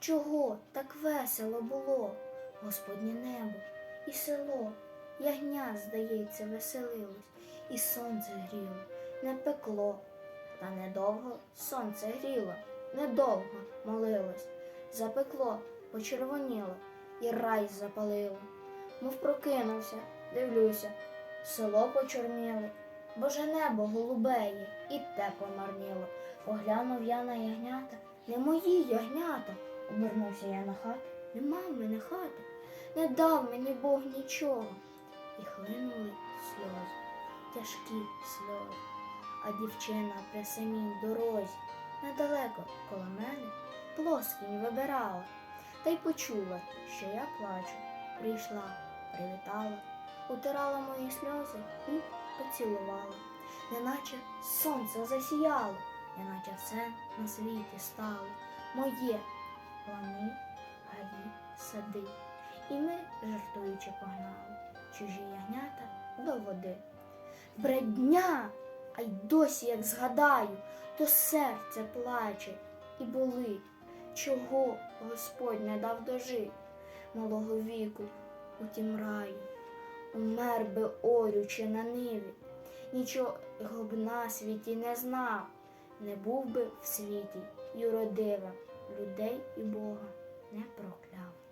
чого так весело було, Господнє небо і село, ягня, здається, веселилось, і сонце гріло, не пекло, та недовго сонце гріло, недовго молилось, запекло, почервоніло, і рай запалило. Мов прокинувся, дивлюся, село почорніло, Боже небо голубеє, і те помарніло. Поглянув я на ягнята, не мої ягнята. Обернувся я на хату, нема в мене хати, не дав мені Бог нічого. І хлинули сльози, тяжкі сльози. А дівчина при самій дорозі, недалеко коло мене, плоскінь вибирала, та й почула, що я плачу. Прийшла, привітала, утирала мої сльози і поцілувала, неначе сонце засіяло, неначе все на світі стало. Моє лани, гаї, сади. І ми, жартуючи, погнали. Чужі ягнята до води. Бредня, а й досі, як згадаю, то серце плаче. І болить, чого Господь не дав дожить малого віку у тім раю. Умер би орючи на ниві, нічого б на світі не знав, не був би в світі й людей і Бога не прокляв.